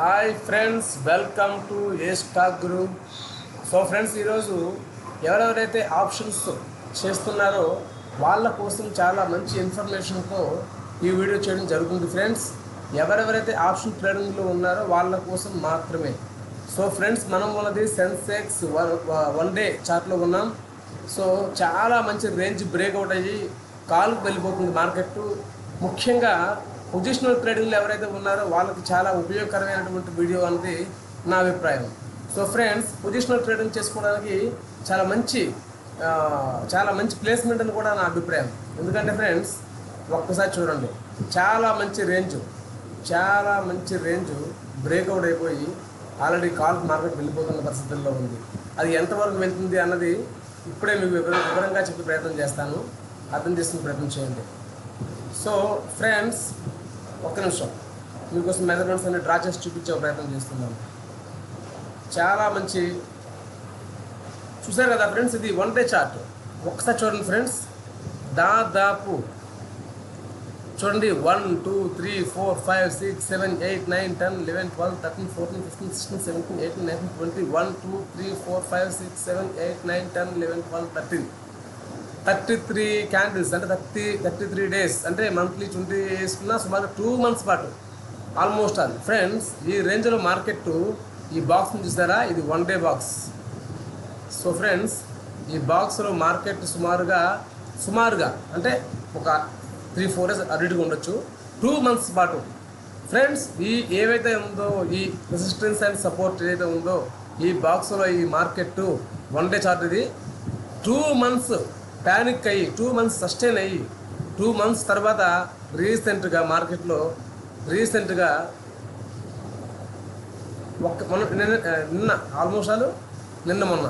Hi friends welcome to a stock guru so friends ఈరోజు ఎవరెవరైతే options చేస్తున్నారో వాళ్ళ కోసం చాలా మంచి ఇన్ఫర్మేషన్తో ఈ వీడియో చేయడం జరుగుతుంది ఫ్రెండ్స్ ఎవరెవరైతే ఆప్షన్ ట్రేడింగ్లో ఉన్నారో వాళ్ళ కోసం మాత్రమే. సో ఫ్రెండ్స్ మనం ఉన్నది సెన్సెక్స్ వన్ వన్ డే చార్ట్లో ఉన్నాం. సో చాలా మంచి రేంజ్ బ్రేక్అవుట్ అయ్యి కాలుకు వెళ్ళిపోతుంది మార్కెట్ ముఖ్యంగా పొజిషనల్ ట్రేడింగ్లు ఎవరైతే ఉన్నారో వాళ్ళకి చాలా ఉపయోగకరమైనటువంటి వీడియో అనేది నా అభిప్రాయం. సో ఫ్రెండ్స్ పొజిషనల్ ట్రేడింగ్ చేసుకోవడానికి చాలా మంచి చాలా మంచి ప్లేస్మెంట్ అని కూడా నా అభిప్రాయం. ఎందుకంటే ఫ్రెండ్స్ ఒక్కసారి చూడండి. చాలా మంచి రేంజ్ చాలా మంచి రేంజ్ బ్రేక్అవుట్ అయిపోయి ఆల్రెడీ కాల్ మార్కెట్ వెళ్ళిపోతున్న పరిస్థితుల్లో ఉంది. అది ఎంతవరకు వెళ్తుంది అన్నది ఇప్పుడే మీకు వివరంగా చెప్పే ప్రయత్నం చేస్తాను. అర్థం చేసుకునే ప్రయత్నం చేయండి. సో ఫ్రెండ్స్ ఒక్క నిమిషం. మీకోసం మెజర్మెంట్స్ అన్ని డ్రా చేసి చూపించే ప్రయత్నం చేస్తున్నాను. చాలా మంచి చూసారు కదా ఫ్రెండ్స్ ఇది వన్ డే చార్ట్. ఒక్కసారి చూడండి ఫ్రెండ్స్. దాదాపు చూడండి one two three four five six seven eight nine ten eleven twelve thirteen fourteen fifteen sixteen seventeen eighteen nineteen twenty one two three four five six seven eight nine ten eleven twelve thirteen. Thirty three candles అంటే thirty thirty three days అంటే monthly twenty వేసుకున్న సుమారు two months పాటు. Almost all friends ఈ రేంజ్లో market ఈ బాక్స్ని చూసారా? ఇది one day box so friends ఈ బాక్స్లో మార్కెట్ సుమారుగా సుమారుగా అంటే ఒక త్రీ ఫోర్ డేస్ అడిట్గా ఉండొచ్చు. టూ మంత్స్ పాటు. ఫ్రెండ్స్ ఈ ఏవైతే ఉందో ఈ రెసిస్టెన్స్ అండ్ సపోర్ట్ ఏదైతే ఉందో ఈ బాక్స్లో ఈ మార్కెట్ వన్ డే చార్ట్ ఇది. టూ మంత్స్ ప్యానిక్ అయ్యి టూ మంత్స్ సస్టైన్ అయ్యి టూ మంత్స్ తర్వాత రీసెంట్గా మార్కెట్లో రీసెంట్గా ఒక్క మొన్న నిన్న నిన్న ఆల్మోస్ట్ ఆల్ నిన్న మొన్న.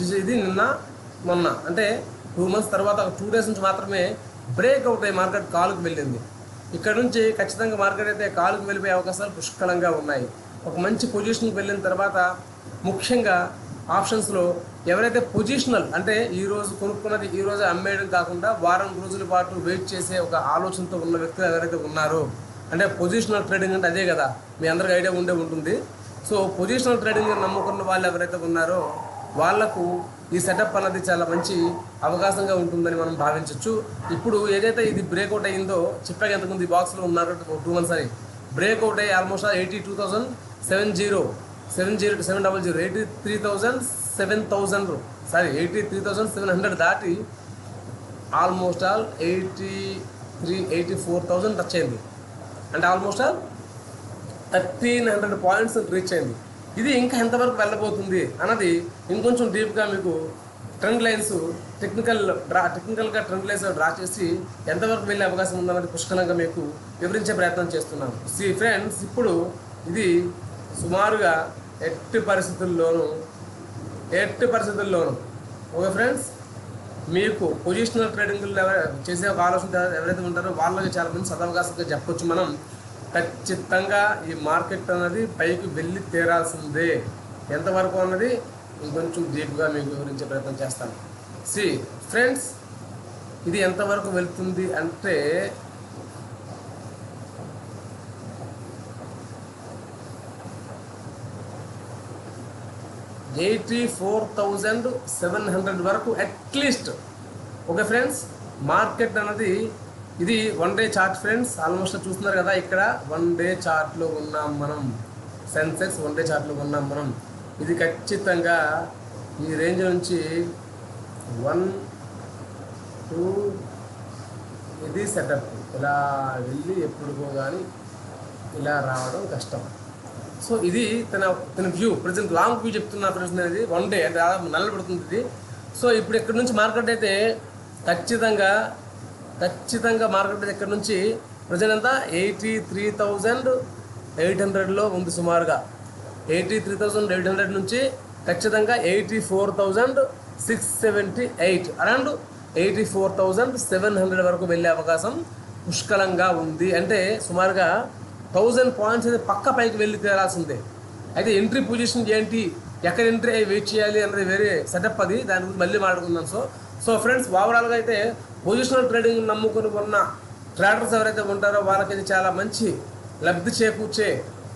ఇది నిన్న మొన్న. అంటే టూ మంత్స్ తర్వాత ఒక టూ డేస్ నుంచి మాత్రమే బ్రేక్ అవుట్ అయ్యి మార్కెట్ కాలుకు వెళ్ళింది. ఇక్కడ నుంచి ఖచ్చితంగా మార్కెట్ అయితే కాలుకు వెళ్ళిపోయే అవకాశాలు పుష్కలంగా ఉన్నాయి. ఒక మంచి పొజిషన్కి వెళ్ళిన తర్వాత ముఖ్యంగా ఆప్షన్స్లో ఎవరైతే పొజిషనల్ అంటే ఈ రోజు కొనుక్కున్నది ఈ రోజు అమ్మేయడం కాకుండా వారం రోజుల పాటు వెయిట్ చేసే ఒక ఆలోచనతో ఉన్న వ్యక్తులు ఎవరైతే ఉన్నారో అంటే పొజిషనల్ ట్రేడింగ్ అంటే అదే కదా మీ అందరికి ఐడియా ఉండే ఉంటుంది. సో పొజిషనల్ ట్రేడింగ్ నమ్ముకున్న వాళ్ళు ఎవరైతే ఉన్నారో వాళ్ళకు ఈ సెటప్ అన్నది చాలా మంచి అవకాశంగా ఉంటుందని మనం భావించవచ్చు ఇప్పుడు ఏదైతే ఇది బ్రేక్అవుట్ అయ్యిందో చెప్పాక ఎంతమంది ఈ బాక్స్లో ఉన్నారు టూ మంత్స్ అని. బ్రేక్అవుట్ అయ్యి almost eighty two thousand seven zero seven zero seven double zero eighty three thousand seven thousand sorry eighty three thousand seven hundred దాటి almost all eighty three eighty four thousand touch అయింది. అంటే almost all thirteen hundred points reach అయింది. ఇది ఇంకా ఎంతవరకు వెళ్ళబోతుంది అన్నది ఇంకొంచెం డీప్గా మీకు ట్రెండ్ లైన్స్ టెక్నికల్ డ్రా టెక్నికల్గా ట్రెండ్ లైన్స్ డ్రా చేసి ఎంతవరకు వెళ్ళే అవకాశం ఉందన్నది పుష్కలంగా మీకు వివరించే ప్రయత్నం చేస్తున్నాను. సి ఫ్రెండ్స్ ఇప్పుడు ఇది సుమారుగా ఎట్టి పరిస్థితుల్లోనూ ఎట్టి పరిస్థితుల్లోనూ. ఓకే ఫ్రెండ్స్ మీకు పొజిషనల్ ట్రేడింగ్లు చేసే ఒక ఆలోచన ఎవరైతే ఉంటారో వాళ్ళకి చాలా మంది సదవకాశంగా చెప్పొచ్చు మనం. ఖచ్చితంగా ఈ మార్కెట్ అన్నది పైకి వెళ్ళి తీరాల్సిందే. ఎంతవరకు అన్నది ఇంకొంచెం డీప్గా మీకు వివరించే ప్రయత్నం చేస్తాను. సి ఫ్రెండ్స్ ఇది ఎంతవరకు వెళ్తుంది అంటే eighty four thousand seven hundred వరకు at least okay friends market అన్నది ఇది one day chart friends almost చూస్తున్నారు కదా ఇక్కడ. వన్ డే చార్ట్లో ఉన్నాం మనం. సెన్సెక్స్ వన్ డే చార్ట్లో ఉన్నాం మనం. ఇది ఖచ్చితంగా ఈ రేంజ్ నుంచి వన్ టూ ఇది సెటప్ ఇలా వెళ్ళి ఎప్పుడుకో కానీ ఇలా రావడం కష్టం. సో ఇది తన తన వ్యూ ప్రజెంట్ లాంగ్ వ్యూ చెప్తున్నా ఫ్రెండ్స్ అనేది వన్ డే అంటే దాదాపు నెలలు పడుతుంది ఇది. సో ఇప్పుడు ఇక్కడ నుంచి మార్కెట్ అయితే ఖచ్చితంగా ఖచ్చితంగా మార్కెట్ ఇక్కడ నుంచి ప్రజెంట్ అంతా ఎయిటీ త్రీ థౌజండ్ ఎయిట్ హండ్రెడ్లో ఉంది సుమారుగా. Eighty three thousand eight hundred నుంచి ఖచ్చితంగా eighty four thousand six seventy eight. Around eighty four thousand seven hundred వరకు వెళ్ళే అవకాశం పుష్కలంగా ఉంది. అంటే సుమారుగా థౌజండ్ పాయింట్స్ అనేది పక్క పైకి వెళ్ళి తేరాల్సిందే. అయితే ఎంట్రీ పొజిషన్ ఏంటి? ఎక్కడ ఎంట్రీ అయ్యి వెయిట్ చేయాలి అనేది వేరే సెటప్ అది. దాని గురించి మళ్ళీ మాట్లాడుకుందాం. సో సో ఫ్రెండ్స్ ఓవరాల్గా అయితే పొజిషనల్ ట్రేడింగ్ నమ్ముకొని ఉన్న ట్రేడర్స్ ఎవరైతే ఉంటారో వాళ్ళకైతే చాలా మంచి లబ్ధి చేకూర్చే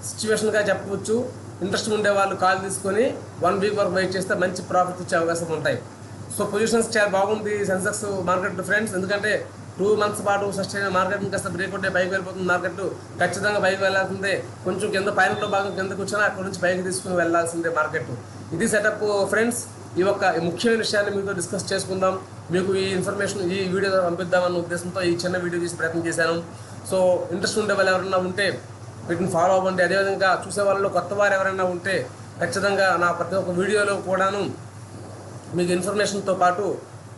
సిచ్యువేషన్గా చెప్పవచ్చు. ఇంట్రెస్ట్ ఉండే వాళ్ళు కాల్ తీసుకొని వన్ వీక్ వరకు వెయిట్ చేస్తే మంచి ప్రాఫిట్ వచ్చే అవకాశం ఉంటాయి. సో పొజిషన్స్ చాలా బాగుంది సెన్సెక్స్ మార్కెట్ ఫ్రెండ్స్ ఎందుకంటే టూ మంత్స్ పాటు సస్టైన్ మార్కెట్ కాస్త బ్రేక్ ఉంటే పైకి వెళ్ళిపోతుంది. మార్కెట్ ఖచ్చితంగా పైకి వెళ్ళాల్సిందే. కొంచెం కింద పైనట్లో భాగం కిందకు వచ్చినా అక్కడ నుంచి పైకి తీసుకుని వెళ్ళాల్సిందే మార్కెట్. ఇది సెటప్ ఫ్రెండ్స్ ఈ యొక్క ముఖ్యమైన విషయాన్ని మీతో డిస్కస్ చేసుకుందాం. మీకు ఈ ఇన్ఫర్మేషన్ ఈ వీడియో పంపిద్దామన్న ఉద్దేశంతో ఈ చిన్న వీడియో తీసి ప్రయత్నం చేశాను. సో ఇంట్రెస్ట్ ఉండే వాళ్ళు ఎవరైనా ఉంటే వీటిని ఫాలో అవ్వండి. అదేవిధంగా చూసే వాళ్ళలో కొత్త వారు ఎవరైనా ఉంటే ఖచ్చితంగా నా ప్రతి ఒక్క వీడియోలో కూడాను మీకు ఇన్ఫర్మేషన్తో పాటు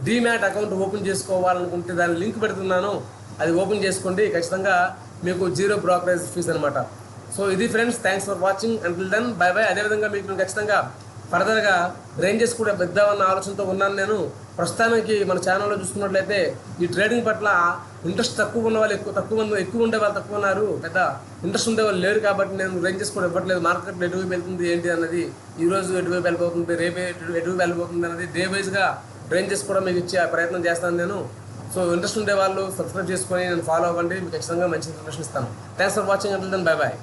డీమ్యాట్ అకౌంట్ ఓపెన్ చేసుకోవాలనుకుంటే దాని లింక్ పెడుతున్నాను. అది ఓపెన్ చేసుకోండి. ఖచ్చితంగా మీకు జీరో బ్రోకరేజ్ ఫీజ్ అనమాట సో ఇది friends thanks for watching until then bye bye అదేవిధంగా మీకు నేను ఖచ్చితంగా ఫర్దర్గా రేంజెస్ కూడా పెద్దామన్న ఆలోచనతో ఉన్నాను నేను. ప్రస్తుతానికి మన ఛానల్లో చూసుకున్నట్లయితే ఈ ట్రేడింగ్ పట్ల ఇంట్రెస్ట్ తక్కువ ఉన్న వాళ్ళు ఎక్కువ తక్కువ ఎక్కువ ఉండే వాళ్ళు తక్కువ ఉన్నారు. పెద్ద ఇంట్రెస్ట్ ఉండే వాళ్ళు లేరు కాబట్టి నేను రేంజెస్ కూడా ఇవ్వట్లేదు. మార్కెట్ ఎటువైపు వెళ్తుంది ఏంటి అన్నది ఈ రోజు ఎటువైపు వెళ్ళిపోతుంది రేపు ఎటువైపు వెళ్ళిపోతుంది అన్నది డే వైజ్గా డ్రైన్ చేసుకోవడం మీకు ఇచ్చే ప్రయత్నం చేస్తాను నేను. సో ఇంట్రెస్ట్ ఉండే వాళ్ళు సబ్స్క్రైబ్ చేసుకొని నేను ఫాలో అవ్వండి. మీకు ఖచ్చితంగా మంచి ఇన్ఫర్మేషన్ ఇస్తాను. థ్యాంక్స్ ఫర్ వాచింగ్ అంటే బై బాయ్